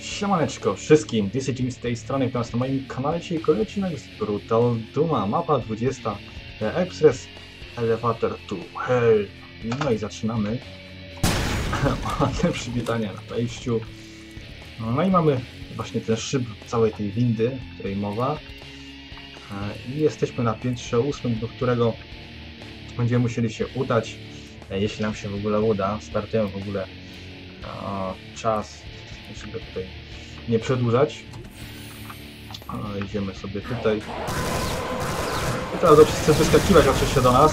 Siemaneczko wszystkim, is Jimmy z tej strony, witam na moim kanale, dzisiaj kolejny odcinek z Brutal Duma, mapa 20, The Express Elevator to Hell. No i zaczynamy. Ładne przywitanie na wejściu. No i mamy właśnie ten szyb całej tej windy, o której mowa. E, I jesteśmy na piętrze ósmym, do którego będziemy musieli się udać, e, jeśli nam się w ogóle uda. Startujemy w ogóle e, czas żeby tutaj nie przedłużać. A, idziemy sobie tutaj. I teraz wszyscy wyskakiwać oczywiście do nas.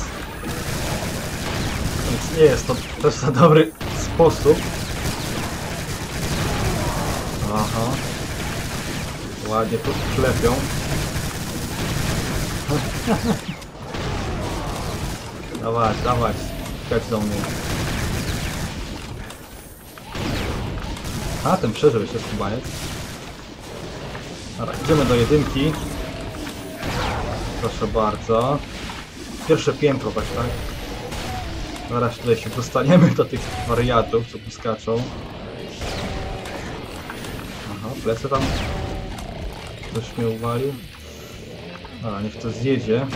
Więc nie jest to też za dobry sposób. Aha. Ładnie tu klepią. dawać, dawać. Skacz do mnie. A, ten przeżył jeszcze skubaniec. Dobra, idziemy do jedynki. Proszę bardzo. Pierwsze piętro, tak, tak? Zaraz tutaj się dostaniemy do tych wariatów, co tu skaczą. Aha, plecy tam. Ktoś mnie uwalił. Dobra, niech to zjedzie.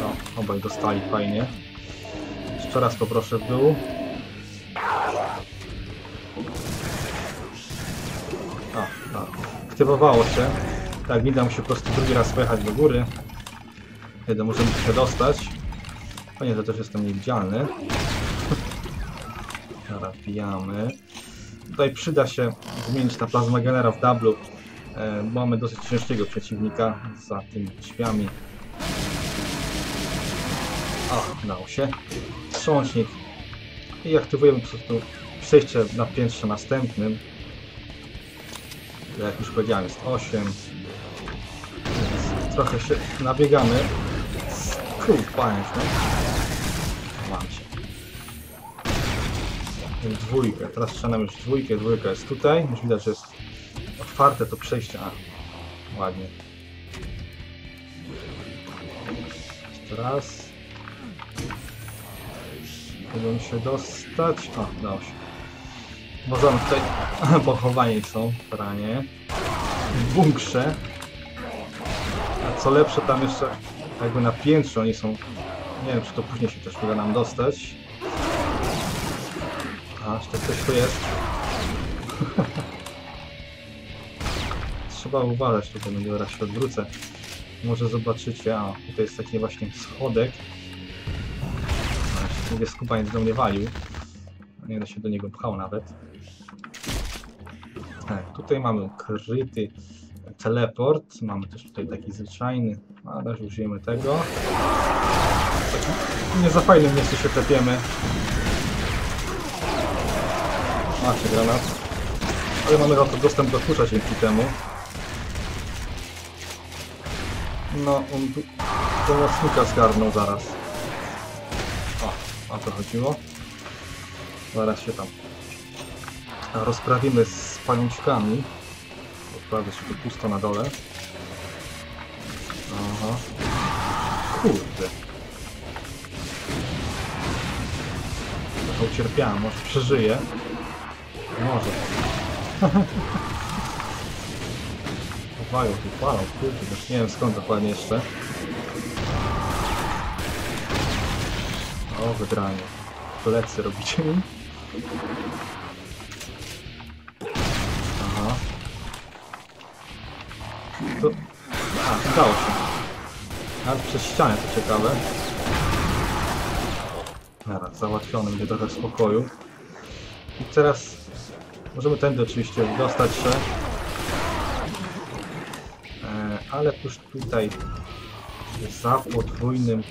No, obaj dostali fajnie. Jeszcze raz poproszę w dół. Aktywowało się. Tak, winda musi po prostu drugi raz pojechać do góry. Kiedy możemy się dostać. Fajnie, że też jestem niewidzialny. Dobra, wbijamy. Tutaj przyda się zmienić na plazmagenera w dublu. E, mamy dosyć ciężkiego przeciwnika za tymi drzwiami. O, udało się. Wstrząśnik. I aktywujemy po prostu przejście na piętrze następnym. Jak już powiedziałem, jest 8. Więc trochę się nabiegamy. Skrupając, no. Mam się. Dwójkę. Teraz strzelam już dwójkę. Dwójka jest tutaj. Już widać, że jest otwarte to przejście. A, ładnie. Jeszcze raz. Się dostać. O, udało się. Możemy tutaj pochowani są w terenie. W bunkrze. A co lepsze tam jeszcze jakby na piętrze oni są. Nie wiem czy to później się też uda nam dostać. A, jeszcze ktoś tu jest. Trzeba uważać tutaj, będzie zaraz się odwrócę. Może zobaczycie, a tutaj jest taki właśnie schodek. Mówię, skupaniec do mnie walił. Nie będę się do niego pchał nawet. Tak, tutaj mamy kryty teleport. Mamy też tutaj taki zwyczajny, ale już użyjemy tego. Nie za fajnym miejscu się tepiemy. Macie granat. Ale mamy to dostęp do klucza dzięki temu. No, on tu pomocnika zgarnął zaraz. O, o to chodziło. Zaraz się tam rozprawimy z pajączkami. Odprawię się tu pusto na dole. Aha. Kurde. Trochę ucierpiałem, może przeżyję. Może. Walą tu, walą, kurde, już nie wiem skąd dokładnie jeszcze. O, wygranie. Plecy robicie mi? To... A, udało się. Nawet przez ścianę to ciekawe. Dobra, załatwiony, będzie trochę spokoju. I teraz możemy tędy oczywiście dostać się. E, ale tuż tutaj za podwójnym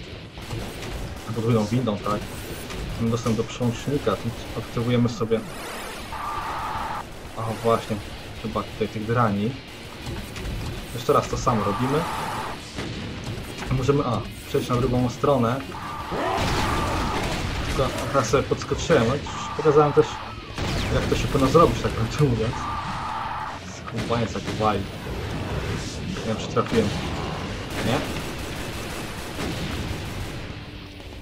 podwójną windą, tak? Mamy dostęp do przełącznika, aktywujemy sobie o właśnie, chyba tutaj tych drani. Jeszcze raz to samo robimy. Możemy, a, przejść na drugą stronę. Tylko teraz sobie podskoczyłem. No, pokazałem też, jak to się powinno zrobić, tak prawdę mówiąc. Skubaniec jak wali. Nie wiem, czy. Nie?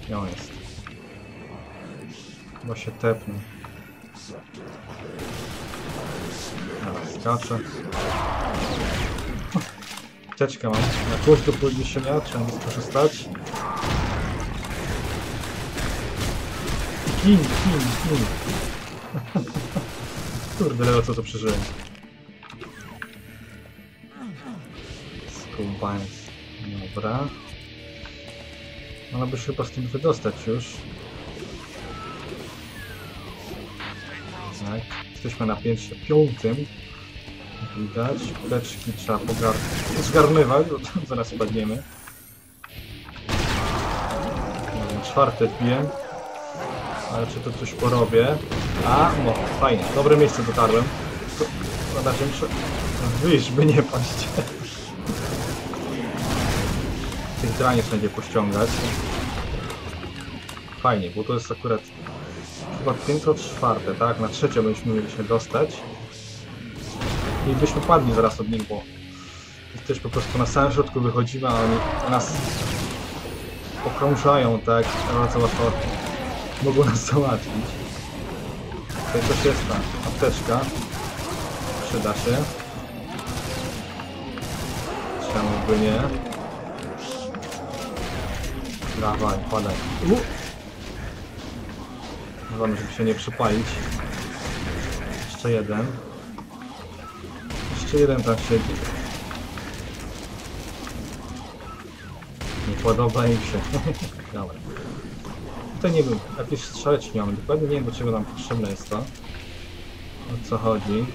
Gdzie on jest? Chyba się tepnął. Teraz skaczę. Teczkę mam. Na kogoś do podniesienia, trzeba skorzystać. Kin, kin, kin. Kurde, ledwo co to przeżyłem. Skubaniec. Dobra. Można by się chyba stąd wydostać już. Tak. Jesteśmy na piętrze piątym. Widać. Teczki trzeba pogar zgarnywać, bo tam zaraz padniemy. Czwarte piję. Ale czy to coś porobię? A, no, fajnie. Dobre miejsce dotarłem. Na razie wyjść, by nie paść. Tych draniec będzie pościągać. Fajnie, bo to jest akurat chyba piętro czwarte, tak? Na trzecie byśmy mieli się dostać. I byśmy padli zaraz od nich, bo też po prostu na samym środku wychodzimy, a oni nas okrążają, tak? Bardzo łatwo mogą nas załatwić. Tutaj coś jest tam. Apteczka. Przyda się. Czemu by nie? Dawaj, padaj. U! Uważamy, żeby się nie przypalić. Jeszcze jeden. Jeszcze jeden tam siedzi. Nie podoba im się. Dobra. Tutaj nie wiem, jakieś strzelec nie mam. Dokładnie nie wiem do czego nam potrzebne jest to. O co chodzi.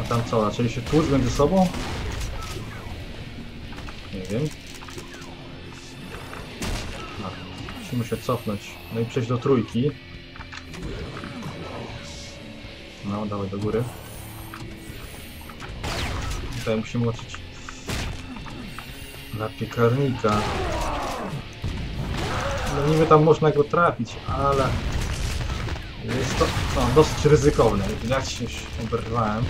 A tam co, zaczęli się tłuc między sobą? Nie wiem. A, musimy się cofnąć. No i przejść do trójki. No, dawaj do góry. Tutaj musimy oczyć na piekarnika. No niby tam można go trafić, ale jest to no, dosyć ryzykowne. Jak się oberwałem.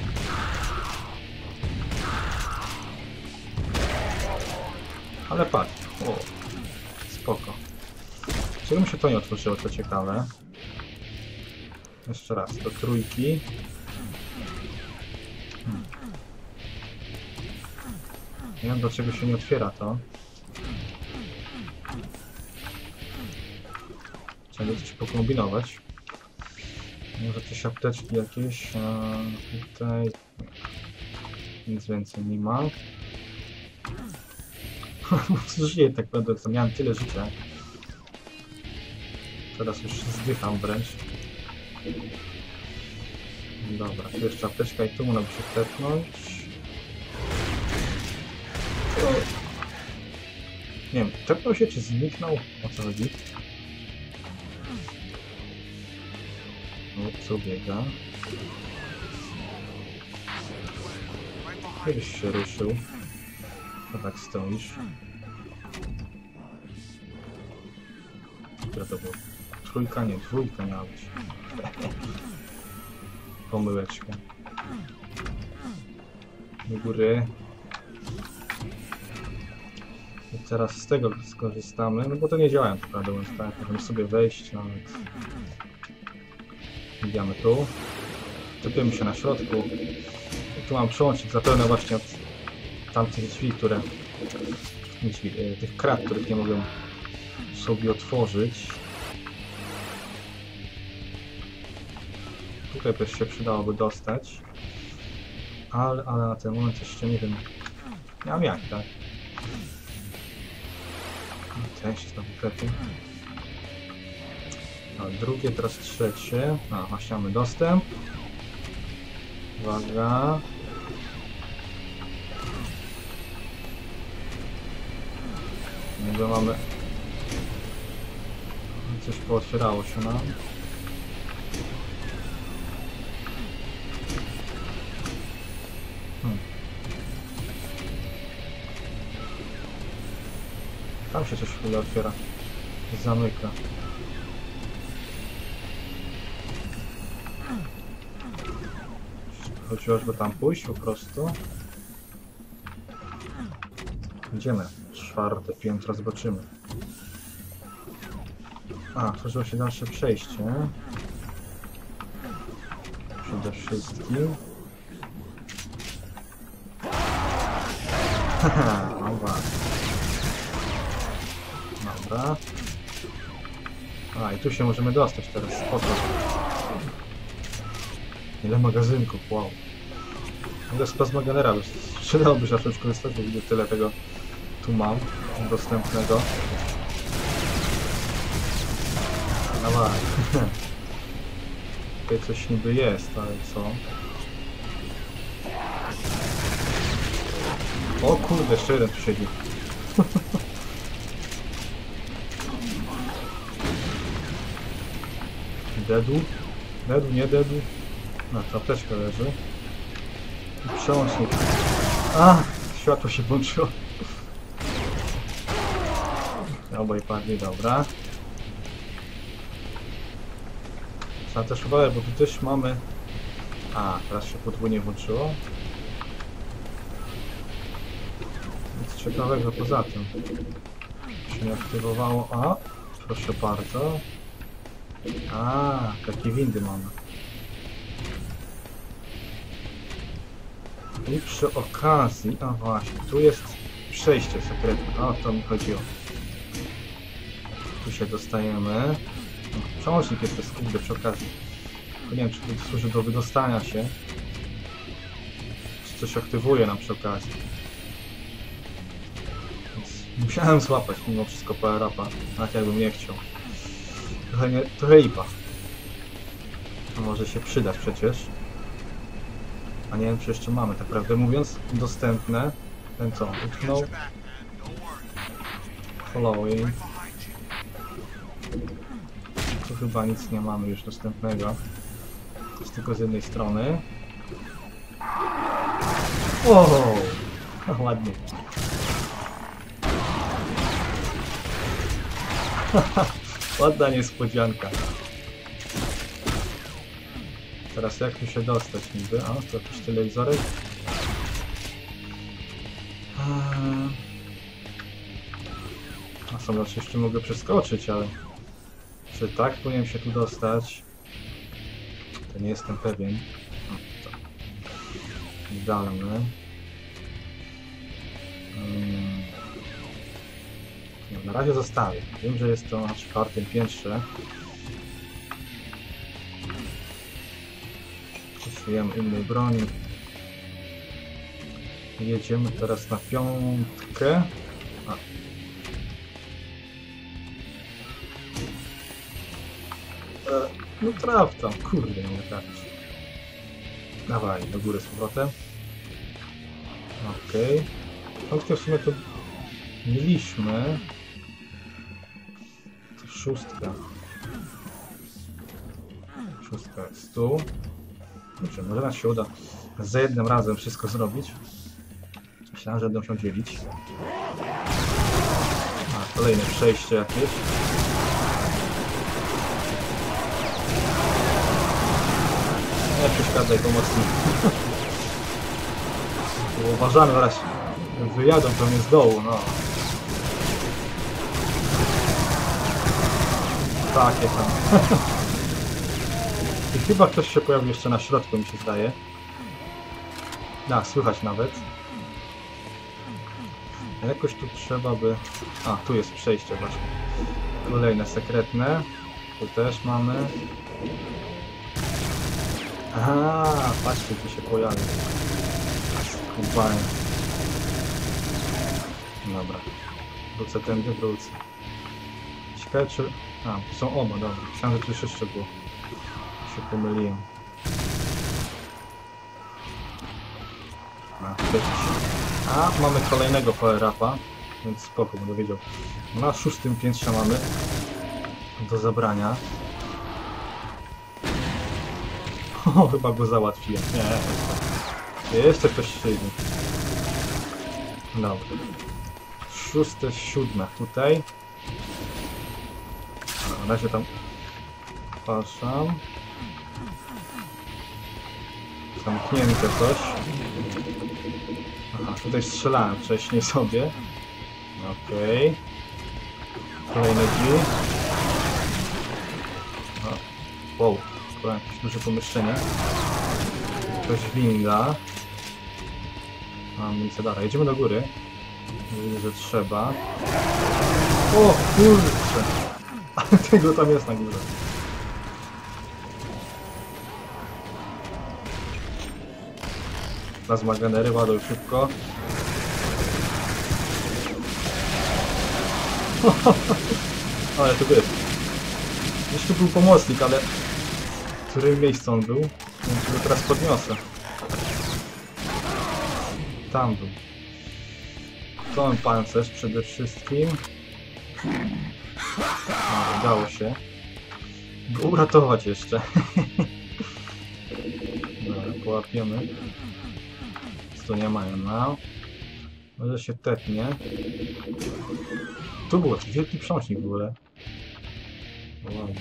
Ale patrz, o, spoko. Czego się to nie otworzyło, co ciekawe. Jeszcze raz, do trójki. Nie wiem dlaczego się nie otwiera to. Trzeba coś pokombinować. Może jakieś apteczki jakieś. A tutaj nic więcej nie ma. Żyję tak będę, co miałem tyle życia. Teraz już zdycham wręcz. Dobra, tu jeszcze apteczka i tu można by się tepnąć. Nie wiem, tepnął się czy zniknął? O co chodzi? O co biega? Kiedyś się ruszył. A tak stoisz. Która to była? Trójka, nie, dwójka miała być. Pomyłeczka. Do góry. I teraz z tego skorzystamy, no bo to nie działa, prawda, mówiąc tak, możemy sobie wejść nawet. Idziemy tu. Topiemy się na środku. I tu mam przełączyć zapewne właśnie od tamtych drzwi, które... nie Drzwi, e, tych krat, których nie mogę sobie otworzyć. Tutaj też się przydałoby dostać. Ale, ale na ten moment jeszcze nie wiem. Nie jak, tak? Jest to klepie. A drugie, teraz trzecie. A, właśnie mamy dostęp. Uwaga. Niby mamy... Coś pootwierało się nam. Się coś w otwiera. Zamyka. Chodziło, tam pójść po prostu. Idziemy. Czwarte piętro, zobaczymy. A, tworzyło się dalsze przejście. Przede wszystkim. Haha, dobra. Dobra. A, i tu się możemy dostać teraz. Spoko. Ile magazynków, wow. Ile z plazmagenera, przydałoby się zacząć korzystać, bo widzę tyle tego tu mam dostępnego. Dawaj. Tutaj coś niby jest, ale co? O kurde, jeszcze jeden tu siedzi. Dedu? Dedu, nie dedu? No, to apteczka leży. I Przełącznik. A, światło się włączyło. Obaj padli, dobra. Trzeba też uważać, bo tu też mamy... A, teraz się podwójnie włączyło. Nic ciekawego poza tym. Się nie aktywowało. A, proszę bardzo. A, takie windy mamy. I przy okazji, a właśnie, tu jest przejście sekretne. O to mi chodziło. Tu się dostajemy. Przełącznik jest też kurde przy okazji. Nie wiem, czy to służy do wydostania się. Czy coś aktywuje nam przy okazji. Więc musiałem złapać mimo wszystko power upa, tak jakbym nie chciał. Trochę, nie, trochę lipa. Może się przydać przecież. A nie wiem, czy jeszcze mamy, tak prawdę mówiąc, dostępne. Ten co? Utknął. Following. Tu chyba nic nie mamy już dostępnego. To jest tylko z jednej strony. O, ładnie. Ładna niespodzianka. Teraz jak tu się dostać niby? A, to jakiś telewizorek. Eee. A sam oczywiście mogę przeskoczyć, ale czy tak powinien się tu dostać? To nie jestem pewien. O, na razie zostawię. Wiem, że jest to na czwartym piętrze. Stosujemy innej broni. Jedziemy teraz na piątkę. A. E, no traf tam, kurde, nie trafić. Dawaj, do góry z powrotem. Okej. Piątkę w sumie to mieliśmy. Szóstka. Szóstka jest tu. Dobrze, może nas się uda za jednym razem wszystko zrobić. Myślałem, że będą się dzielić. A, kolejne przejście jakieś. Nie przeszkadzaj pomocnik. Uważamy, zaraz wyjadą pewnie z dołu, no. Takie tam. I chyba ktoś się pojawił jeszcze na środku, mi się zdaje. Da, słychać nawet. Jakoś tu trzeba by... A, tu jest przejście właśnie. Kolejne sekretne. Tu też mamy. Aha, patrzcie, tu się pojawił. Kubanie. Dobra. Wrócę tędy, wrócę. Ciekawe czy... A, są oba, dobra. Myślałem, że już jeszcze było. Się pomyliłem. A. A, mamy kolejnego power upa, więc spoko, będę wiedział. Na szóstym piętrze mamy do zabrania. O, chyba go załatwiłem. Nie, jeszcze. Ktoś siedzi. Dobra. Szóste, siódme tutaj. Na razie tam patrzam. Zamknięte coś. Aha, tutaj strzelałem wcześniej sobie. Okej. Kolejne drzwi. Wow, to jakieś duże pomieszczenie. jakaś winda. Mam miejsce dalej. Jedziemy do góry. Mówię, że trzeba. O kurczę! Tego tam jest na górze. Plazma genery, ładuj szybko. ale to jest. Jeszcze był pomocnik, ale w którym miejscu on był? Czy go teraz podniosę. Tam był. To pancerz przede wszystkim. Udało się. Go uratować jeszcze. Dobra, połapiemy. Tu nie mają, no. Może się tepnie. Tu był jakiś wielki prząśnik w ogóle. Wow.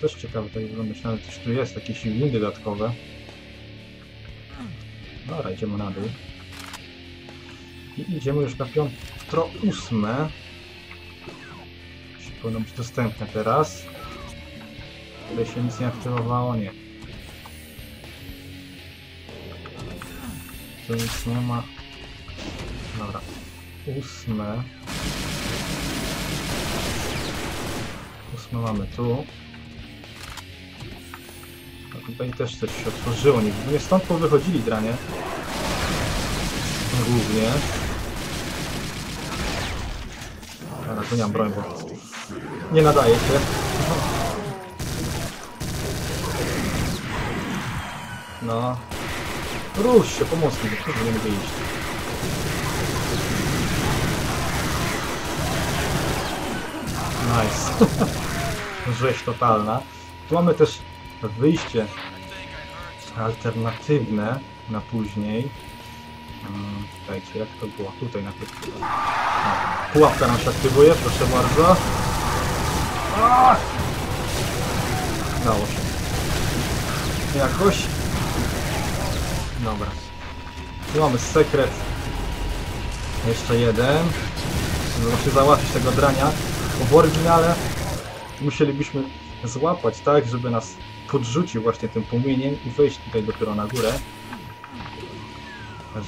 Też ciekawe to wygląda. Myślałem, coś tu jest, jakieś windy dodatkowe. Dobra, idziemy na dół. I idziemy już na piątro ósme. Powinno być dostępne teraz. Tutaj się nic nie aktywowało, nie. Tu nic nie ma. Dobra. Ósme. Ósme mamy tu. A tutaj też coś się otworzyło. Nie, nie stąd wychodzili dranie. Głównie. Tu nie mam broń, bo nie nadaje się. No. Rusz się, pomocnik, nie mogę iść. Nice. Rzeź totalna. Tu mamy też wyjście alternatywne na później. Hmm, Czekajcie, jak to było? Tutaj na tych... No. Pułapka nam się aktywuje, proszę bardzo. Dało się. Jakoś. Dobra. Tu mamy sekret. Jeszcze jeden. Musimy załatwić tego drania. Bo w oryginale musielibyśmy złapać tak, żeby nas podrzucił właśnie tym płomieniem i wejść tutaj dopiero na górę.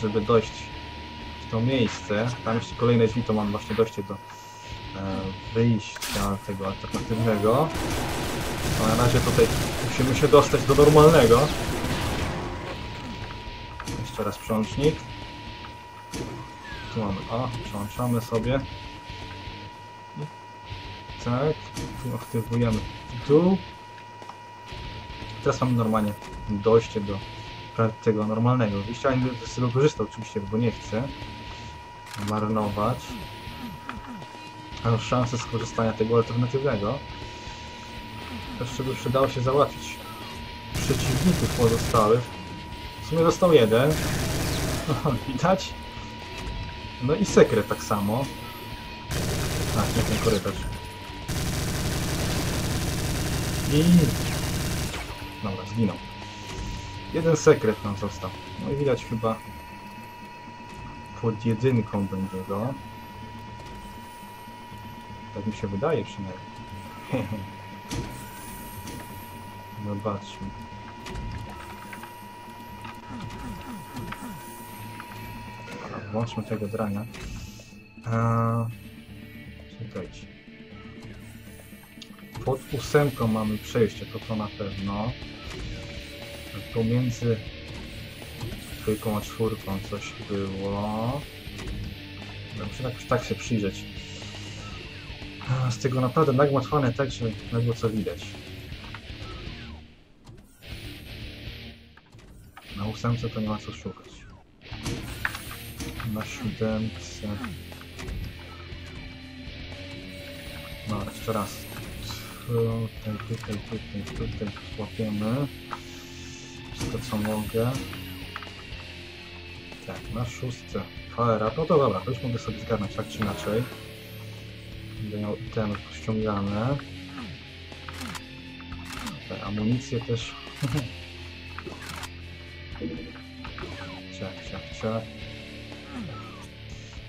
Żeby dojść w to miejsce. Tam jeszcze kolejne drzwi to mam właśnie dojście do wyjścia tego alternatywnego. A na razie tutaj musimy się dostać do normalnego. Jeszcze raz przącznik. Tu mamy, o, przączamy sobie. Tak, tu aktywujemy dół. Teraz mamy normalnie dojście do tego normalnego wyjścia. Nie będę z tego korzystał oczywiście, bo nie chcę marnować. Mam szansę skorzystania tego alternatywnego. Jeszcze by przydało się załatwić przeciwników pozostałych. W sumie został jeden. Widać? No i sekret tak samo. Tak, nie ten korytarz. I... Dobra, zginął. Jeden sekret nam został. No i widać chyba pod jedynką będzie go. Tak mi się wydaje przynajmniej. Zobaczmy. Dobra, włączmy tego drania. Czekajcie. Pod ósemką mamy przejście, to to na pewno. Pomiędzy trójką a czwórką coś było. No, Muszę jakoś tak się przyjrzeć. Z tego naprawdę nagmatwane tak, że ledwo co widać. Na ósemce to nie ma co szukać. Na siódemce... No, jeszcze raz. Tutaj, tutaj, tutaj, tutaj złapiemy. Wszystko co mogę. Tak, na szóstce. Up. No to dobra, to już mogę sobie zgarnąć tak czy inaczej. Będę miał itemy pościągane. Te amunicje też. ciach, ciach, ciach.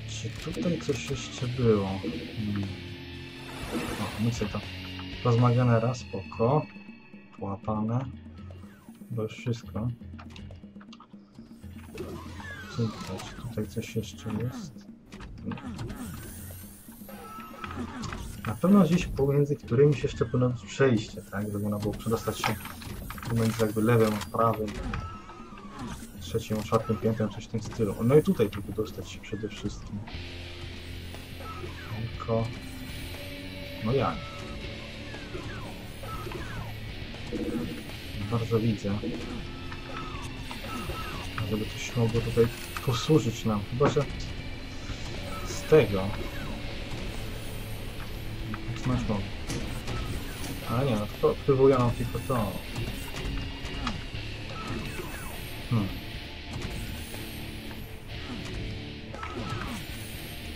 Czy tutaj coś jeszcze było? Hmm. O, amunicje to rozmawiane raz, spoko. Połapane. Bo już wszystko. Tutaj, czy tutaj coś jeszcze jest? Na pewno gdzieś pomiędzy którymiś jeszcze powinno być przejście, tak? Żeby można było przedostać się pomiędzy jakby lewym prawym, trzecim czwartym piętrem, coś w tym stylu. No i tutaj żeby dostać się przede wszystkim. Tylko... No jak? Bardzo widzę. Żeby coś mogło tutaj posłużyć nam. Chyba, że z tego Mogę. Ale nie, no to aktywuje nam tylko to. Hmm.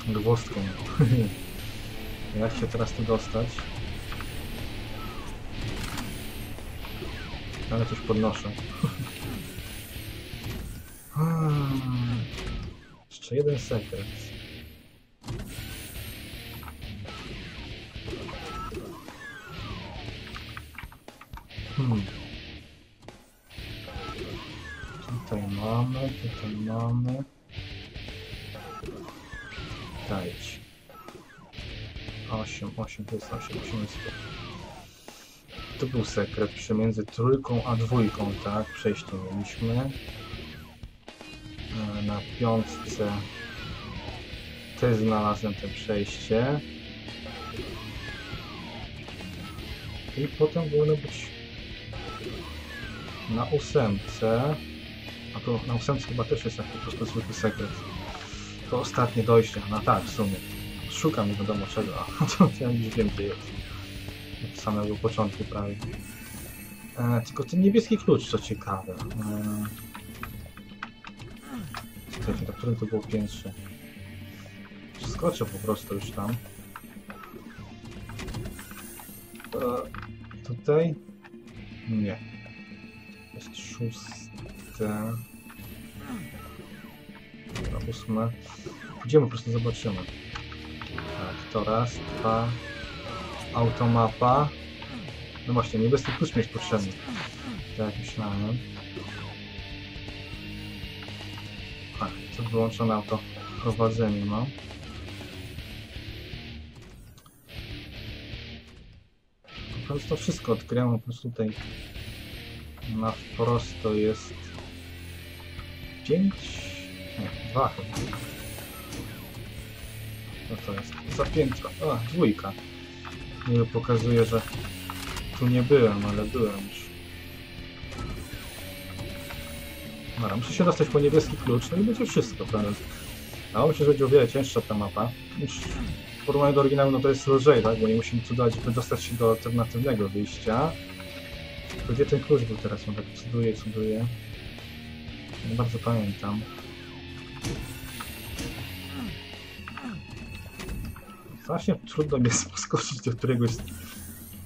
Gwozdką. Jak się teraz tu dostać? Ale coś podnoszę. Hmm. Jeszcze jeden sekret. Hmm. Tutaj mamy, tutaj mamy. Dajcie. 8, 8, to jest 8, 8 jest to. To był sekret pomiędzy trójką a dwójką, tak? Przejście mieliśmy. E, Na piątce też znalazłem to przejście. I potem powinno być na ósemce, a to na ósemce chyba też jest taki po prostu zwykły sekret. To ostatnie dojście, no tak w sumie. Szukam nie wiadomo czego, a to ja już wiem gdzie jest. Od samego początku prawie. E, tylko ten niebieski klucz, co ciekawe. E, czekajcie, na którym to było piętrze? Skoczę po prostu już tam. E, tutaj? Nie. Szóste. Dobra, ósme. Pójdziemy, po prostu zobaczymy. Tak, to raz, dwa. Automapa. No właśnie, niebieski klucz mi jest potrzebny. Tak myślałem. A, to wyłączone auto prowadzenie mam. Po prostu wszystko odkryłem, po prostu tutaj na wprost to jest 5, nie, 2 chyba. No to jest za piętro, a dwójka. Nie pokazuje, że tu nie byłem, ale byłem już. Dobra, muszę się dostać po niebieski klucz, no i będzie wszystko, prawda? A myślę, że będzie o wiele cięższa ta mapa. Już w porównaniu do oryginału no to jest lżej, tak? Bo nie musimy tu dać, by dostać się do alternatywnego wyjścia. To gdzie ten klucz był teraz? On tak cuduje, cuduje. Nie bardzo pamiętam. Właśnie trudno mi jest poskoczyć do któregoś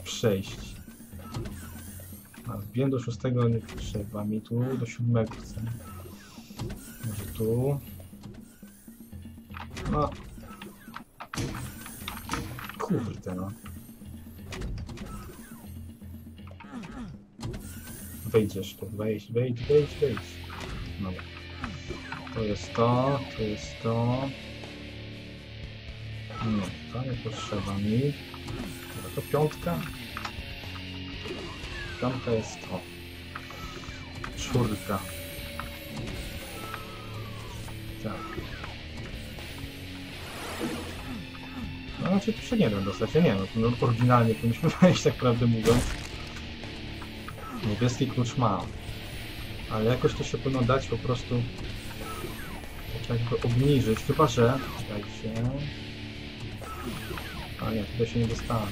przejść. A wbiłem do szóstego, nie trzeba mi tu, do siódmego chcę. Może tu. No. Kurde no. Wejdziesz tu, wejdź, wejdź, wejdź, wejdź. Dobra. To jest to, to jest to. Nie, to nie potrzeba mi. Dobra, to piątka. Piątka jest to. Czwórka. Tak. No znaczy tu się nie da dostać, ja nie no, no oryginalnie powinniśmy wejść tak prawdę mówiąc. Niebieski klucz ma. Ale jakoś to się powinno dać po prostu jakby obniżyć, chyba że... Czekajcie... A nie, tutaj się nie dostanę.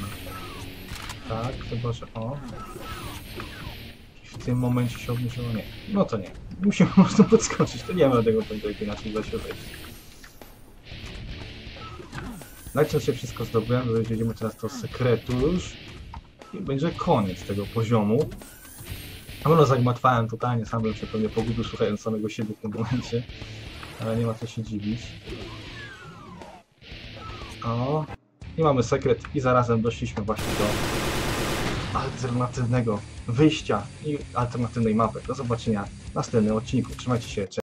Tak, chyba że... O... W tym momencie się obniżyło, nie. No to nie. Musimy prostu podskoczyć, to nie ma tego tam jak inaczej da się wejść. Najczęściej wszystko zdobyłem, że jedziemy teraz do sekretu już. I będzie koniec tego poziomu. Pewno zagmatwałem totalnie, sam bym się pewnie pogubił słuchając samego siebie w tym momencie. Ale nie ma co się dziwić. O. I mamy sekret i zarazem doszliśmy właśnie do alternatywnego wyjścia i alternatywnej mapy. Do zobaczenia w następnym odcinku. Trzymajcie się, cześć.